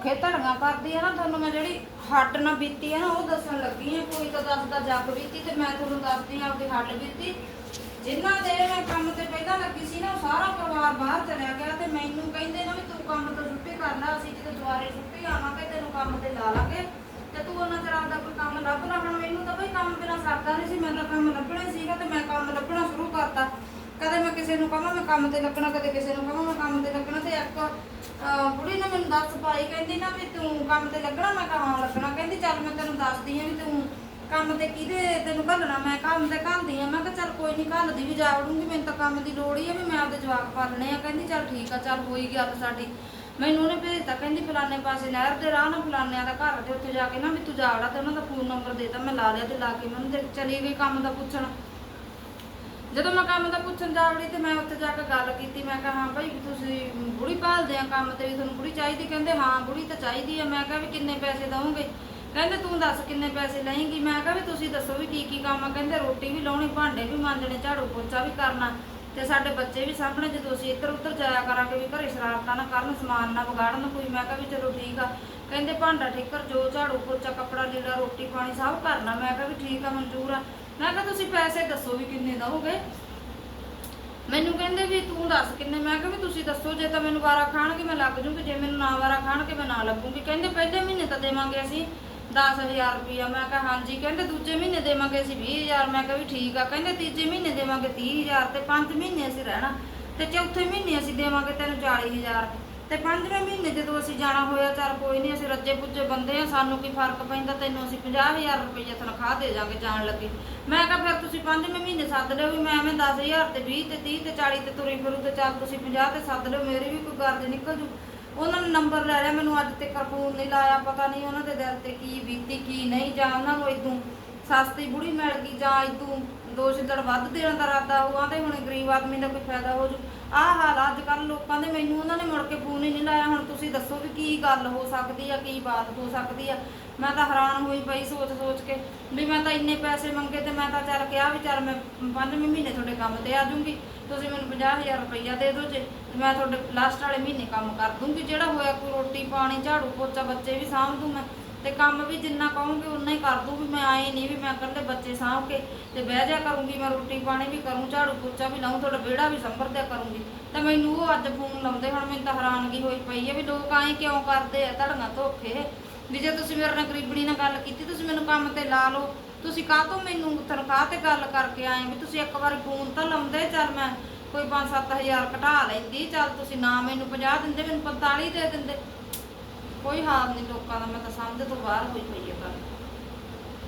ਧੋਖੇ ਧੜੀਆਂ ਕਰਦੀ ਆ ਨਾ, ਤੁਹਾਨੂੰ ਮੈਂ ਜਿਹੜੀ ਹੱਡ ਨਾਲ ਬੀਤੀ ਆ ਨਾ, ਉਹ ਦੱਸਣ ਲੱਗੀ ਆ, ਕੋਈ ਤਾਂ ਦੱਸਦਾ ਜੱਗ ਬੀਤੀ ਤੇ ਮੈਂ ਤੁਹਾਨੂੰ ਦੱਸਦੀ ਆ ਆਪਦੀ ਹੱਡ ਬੀਤੀ। ਜਿਨ੍ਹਾਂ ਦੇ ਮੈਂ ਕੰਮ ਤੇ ਪਹਿਲਾਂ ਲੱਗੀ ਸੀ ਨਾ, ਉਹ ਸਾਰਾ ਪਰਿਵਾਰ ਬਾਹਰ ਚਲਿਆ ਗਿਆ ਤੇ ਮੈਨੂੰ ਕਹਿੰਦੇ ਨਾ ਵੀ ਤੂੰ ਕੰਮ ਤੋਂ ਛੁੱਟੀ ਕਰ ਲੈ, ਅਸੀਂ ਜਦੋਂ ਦੁਬਾਰੇ ਛੁੱਟੀ ਆਵਾਂਗੇ, ਤੈਨੂੰ ਕੰਮ ਤੇ ਲਾ ਲਾਂਗੇ। ਤੇ ਤੂੰ ਉਹਨਾਂ ਚਿਰ ਆਪਦਾ ਕੋਈ ਕੰਮ ਲੱਭ ਲਾ ਹੁਣ ਮੈਨੂੰ ਤਾਂ ਬਈ ਕੰਮ ਬਿਨਾਂ ਸਰਦਾ ਨਹੀਂ ਸੀ, ਮੈਂ ਤਾਂ ਕੰਮ ਲੱਭਣਾ ਸੀਗਾ ਤੇ ਮੈਂ ਕੰਮ ਲੱਭਣਾ ਸ਼ੁਰੂ ਕਰਤਾ। ਕਦੇ ਮੈਂ ਕਿਸੇ ਨੂੰ ਕਹਾਂ, ਮੈਂ ਕੰਮ ਤੇ ਲੱਗਣਾ, ਕਦੇ ਕਿਸੇ ਨੂੰ ਕਹਾਂ, ਮੈਂ ਕੰਮ ਤੇ ਲੱਗਣਾ ਤੇ ਇੱਕ ਅਹ, ਬੁੜੀ ਨੇ ਮੈਨੂੰ ਦੱਸ ਪਾਈ ਕਹਿੰਦੀ ਨਾ ਵੀ ਤੂੰ ਕੰਮ ਤੇ ਲੱਗਣਾ ਮੈਂ ਕਹਾਂ ਲੱਗਣਾ। ਕਹਿੰਦੀ ਚੱਲ ਮੈਂ ਤੈਨੂੰ ਦੱਸਦੀ ਆ ਵੀ ਤੂੰ ਕੰਮ ਤੇ ਕਿਹਦੇ ਤੈਨੂੰ ਘੱਲਣਾ ਮੈਂ ਕੰਮ ਤੇ ਘੱਲਦੀ ਆ ਮੈਂ ਕਿਹਾ ਚੱਲ ਕੋਈ ਨਹੀਂ ਘੱਲਦੀ ਵੀ ਜਾ ਵੜੂੰਗੀ ਮੈਨੂੰ ਤਾਂ ਕੰਮ ਦੀ ਲੋੜ ਹੀ ਆ ਵੀ ਮੈਂ ਆਪਦੇ ਜਵਾਕ ਪਾਲਣੇ ਆ। ਕਹਿੰਦੀ ਚੱਲ ਠੀਕ ਆ ਚੱਲ ਹੋਈ ਗੱਲ ਸਾਡੀ। ਮੈਨੂੰ ਉਹਨੇ ਭੇਜਤਾ ਕਹਿੰਦੀ ਫਲਾਣੇ ਪਾਸੇ ਨਹਿਰ ਦੇ ਰਾਹ ਨਾ ਫਲਾਣਿਆਂ ਦਾ ਘਰ ਤੇ ਉੱਥੇ ਜਾ ਕੇ ਨਾ ਵੀ ਤੂੰ ਜਾ ਤੇ ਉਹਨਾਂ ਦਾ ਫੋਨ ਨੰਬਰ ਦੇਤਾ ਮੈਂ ਲਾ ਲਿਆ ਤੇ ਲਾ ਕੇ ਮੈਨੂੰ ਤੇ ਚਲੀ ਗਈ ਕੰਮ ਦਾ ਪੁੱਛਣ। ਜਦੋਂ ਮੈਂ ਕੰਮ ਦਾ ਪੁੱਛਣ ਜਾ ਵੜੀ ਤੇ ਮੈਂ ਉੱਥੇ ਜਾ ਕੇ ਗੱਲ ਕੀਤੀ ਮੈਂ ਕਿਹਾ ਹਾਂ ਭਾਈ ਤੁਸੀਂ ਬੁੜੀ ਆ ਕੰਮ ਤੇ ਵੀ ਤੁਹਾਨੂੰ ਬੁੜੀ ਚਾਹੀਦੀ, ਕਹਿੰਦੇ ਹਾਂ ਬੁੜੀ ਤਾਂ ਚਾਹੀਦੀ ਆ। ਮੈਂ ਕਿਹਾ ਵੀ ਕਿੰਨੇ ਪੈਸੇ ਦਵੋਗੇ ਕਹਿੰਦੇ ਤੂੰ ਦੱਸ ਕਿੰਨੇ ਪੈਸੇ ਲਏਂਗੀ? ਮੈਂ ਕਿਹਾ ਵੀ ਤੁਸੀਂ ਦੱਸੋ ਵੀ ਕੀ ਕੀ ਕੰਮ ਆ। ਕਹਿੰਦੇ ਰੋਟੀ ਵੀ ਲਾਉਣੀ, ਭਾਂਡੇ ਵੀ ਮਾਂਜਣੇ, ਝਾੜੂ ਪੋਚਾ ਵੀ ਕਰਨਾ। ਤੇ ਸਾਡੇ ਬੱਚੇ ਵੀ ਸਾਹਮਣੇ ਜਦੋਂ ਅਸੀਂ ਇੱਧਰ ਉੱਧਰ ਜਾਇਆ ਕਰਾਂਗੇ ਵੀ ਘਰੇ ਸ਼ਰਾਰਤਾਂ ਨਾ ਕਰਨ, ਸਮਾਨ ਨਾ ਵਿਗਾੜਨ ਕੋਈ। ਮੈਂ ਕਿਹਾ ਵੀ ਚਲੋ ਠੀਕ ਆ। ਕਹਿੰਦੇ ਭਾਂਡਾ ਠਿੱਕਰ ਜੋ, ਝਾੜੂ ਪੋਚਾ, ਕੱਪੜਾ ਲੀੜਾ, ਰੋਟੀ ਪਾਣੀ ਸਭ ਕਰਨਾ। ਮੈਂ ਕਿਹਾ ਵੀ ਠੀਕ ਆ, ਮਨਜ਼ੂਰ ਆ। ਮੈਂ ਕਿਹਾ ਤੁਸੀਂ ਪੈਸੇ ਦੱਸੋ ਵੀ ਕਿੰਨੇ ਦਓਗੇ ਮੈਨੂੰ ਕਹਿੰਦੇ ਵੀ ਤੂੰ ਦੱਸ ਕਿੰਨੇ, ਮੈਂ ਕਿਹਾ ਵੀ ਤੁਸੀਂ ਦੱਸੋ, ਜੇ ਤਾਂ ਮੈਨੂੰ ਵਾਰਾ ਖਾਣਗੇ ਮੈਂ ਲੱਗ ਜੂੰਗੀ, ਜੇ ਮੈਨੂੰ ਨਾ ਵਾਰਾ ਖਾਣਗੇ ਮੈਂ ਨਾ ਲੱਗੂੰਗੀ। ਕਹਿੰਦੇ ਪਹਿਲੇ ਮਹੀਨੇ ਤਾਂ ਦੇਵਾਂਗੇ ਅਸੀਂ 10000 ਰੁਪਇਆ। ਮੈਂ ਕਿਹਾ ਹਾਂਜੀ, ਕਹਿੰਦੇ ਦੂਜੇ ਮਹੀਨੇ ਦੇਵਾਂਗੇ ਅਸੀਂ 20000 ਮੈਂ ਕਿਹਾ ਵੀ ਠੀਕ ਆ, ਕਹਿੰਦੇ ਤੀਜੇ ਮਹੀਨੇ ਦੇਵਾਂਗੇ 30000 ਤੇ ਪੰਜ ਮਹੀਨੇ ਅਸੀਂ ਰਹਿਣਾ ਤੇ ਚੌਥੇ ਮਹੀਨੇ ਅਸੀਂ ਦੇਵਾਂਗੇ ਤੈਨੂੰ 40000 ਤੇ ਪੰਜਵੇਂ ਮਹੀਨੇ ਜਦੋਂ ਅਸੀਂ ਜਾਣਾ ਹੋਇਆ, ਚੱਲ ਕੋਈ ਨਹੀਂ, ਅਸੀਂ ਰੱਜੇ ਪੁੱਜੇ ਬੰਦੇ ਆ ਸਾਨੂੰ ਕੀ ਫ਼ਰਕ ਪੈਂਦਾ? ਤੈਨੂੰ ਅਸੀਂ 50000 ਰੁਪਏ ਤਨਖਾਹ ਦੇ ਜਾਾਂਗੇ ਜਾਣ ਲੱਗੇ। ਮੈਂ ਕਿਹਾ, ਫਿਰ ਤੁਸੀਂ ਪੰਜਵੇਂ ਮਹੀਨੇ ਸੱਦ ਲਿਓ ਵੀ ਮੈਂ ਐਵੇਂ 10000 ਤੇ 20 ਤੇ 30 ਤੇ 40 ਤੇ ਤੁਰੀ ਫਿਰੂ ਤੇ ਚੱਲ ਤੁਸੀਂ 50 ਤੇ ਸੱਦ ਲਿਓ, ਮੇਰੀ ਵੀ ਕੋਈ ਗਰਜ ਨਿਕਲ ਜੂ ਉਹਨਾਂ ਨੇ ਨੰਬਰ ਲੈ ਲਿਆ, ਮੈਨੂੰ ਅੱਜ ਤੱਕ ਫੋਨ ਨਹੀਂ ਲਾਇਆ, ਪਤਾ ਨਹੀਂ ਉਹਨਾਂ ਦੇ ਦਿਲ ਤੇ ਕੀ ਬੀਤੀ, ਕੀ ਨਹੀਂ, ਜਾਂ ਉਹਨਾਂ ਨੂੰ ਇਦੋਂ ਸਸਤੀ ਬੁੜੀ ਮਿਲ ਗਈ ਜਾਂ ਇਦੋਂ ਦੋ ਛਿੱਲੜ ਵੱਧ ਦੇਣ ਦਾ ਇਰਾਦਾ ਉਹ ਆਂਦੇ ਹੁਣ ਗਰੀਬ ਆਦਮੀ ਦਾ ਕੋਈ ਫਾਇਦਾ ਹੋ ਜੂ ਆਹ ਹਾਲ ਆ ਅੱਜ ਕੱਲ ਲੋਕਾਂ ਦੇ, ਮੈਨੂੰ ਉਹਨਾਂ ਨੇ ਮੁੜ ਕੇ ਫੋਨ ਹੀ ਨਹੀਂ ਲਾਇਆ। ਹੁਣ ਤੁਸੀਂ ਦੱਸੋ ਵੀ ਕੀ ਗੱਲ ਹੋ ਸਕਦੀ ਆ, ਕੀ ਬਾਤ ਹੋ ਸਕਦੀ ਆ। ਮੈਂ ਤਾਂ ਹੈਰਾਨ ਹੋਈ ਪਈ ਸੋਚ ਸੋਚ ਕੇ ਵੀ ਮੈਂ ਤਾਂ ਇੰਨੇ ਪੈਸੇ ਮੰਗੇ ਤੇ ਮੈਂ ਤਾਂ ਚੱਲ ਕਿਹਾ ਵੀ ਚੱਲ ਮੈਂ ਪੰਜਵੇਂ ਮਹੀਨੇ ਤੁਹਾਡੇ ਕੰਮ ਤੇ ਆ ਜਾਊਂਗੀ। ਤੁਸੀਂ ਮੈਨੂੰ 50000 ਰੁਪਈਆ ਦੇ ਦਿਓ ਜੇ ਮੈਂ ਤੁਹਾਡੇ ਲਾਸਟ ਵਾਲੇ ਮਹੀਨੇ ਕੰਮ ਕਰ ਦੂੰਗੀ। ਜਿਹੜਾ ਹੋਇਆ ਕੋਈ ਰੋਟੀ, ਪਾਣੀ ਝਾੜੂ ਪੋਚਾ ਬੱਚੇ ਵੀ ਸਾਂਭ ਦੂੰ ਮੈਂ। ਤੇ ਕੰਮ ਵੀ ਜਿੰਨਾ ਕਹੋਗੇ ਉਨਾ ਹੀ ਕਰ ਦੂੰ ਵੀ ਮੈਂ ਆਏ ਨਹੀਂ ਵੀ ਮੈਂ ਇਕੱਲੇ ਬੱਚੇ ਸਾਂਭ ਕੇ ਤੇ ਬਹਿ ਜਾ ਕਰੂੰਗੀ, ਮੈਂ ਰੋਟੀ ਪਾਣੀ ਵੀ ਕਰੂੰ, ਝਾੜੂ ਪੋਚਾ ਵੀ ਲਾਉਂ ਤੁਹਾਡਾ ਵਿਹੜਾ ਵੀ ਸੰਭਰਦਿਆ ਕਰੂੰਗੀ। ਤੇ ਮੈਨੂੰ ਉਹ ਅੱਜ ਫੋਨ ਲਾਉਂਦੇ ਹੁਣ ਮੈਨੂੰ ਤਾਂ ਹੈਰਾਨਗੀ ਹੋਈ ਪਈ ਹੈ ਵੀ ਲੋਕ ਆਏ ਕਿਉਂ ਕਰਦੇ ਆ ਧੜੀਆਂ ਧੋਖੇ ਵੀ ਜੇ ਤੁਸੀਂ ਮੇਰੇ ਨਾਲ ਗਰੀਬਣੀ ਨਾਲ ਗੱਲ ਕੀਤੀ, ਤੁਸੀਂ ਮੈਨੂੰ ਕੰਮ ਤੇ ਲਾ ਲਓ। ਤੁਸੀਂ ਕਾਹ ਤੋਂ ਮੈਨੂੰ ਤਨਖਾਹ ਤੇ ਗੱਲ ਕਰਕੇ ਆਏ ਵੀ ਤੁਸੀਂ ਇੱਕ ਵਾਰੀ ਫੋਨ ਤਾਂ ਲਾਉਂਦੇ, ਚੱਲ ਮੈਂ ਕੋਈ 5-7000 ਘਟਾ ਲੈਂਦੀ, ਚੱਲ ਤੁਸੀਂ ਨਾ ਮੈਨੂੰ 50 ਦਿੰਦੇ, ਮੈਨੂੰ 45 ਦੇ ਦਿੰਦੇ। ਕੋਈ ਹਾਲ ਨਹੀਂ ਲੋਕਾਂ ਦਾ ਮੈਂ ਤਾਂ ਸਮਝ ਤੋਂ ਬਾਹਰ ਹੋਈ ਪਈ ਹੈ ਗੱਲ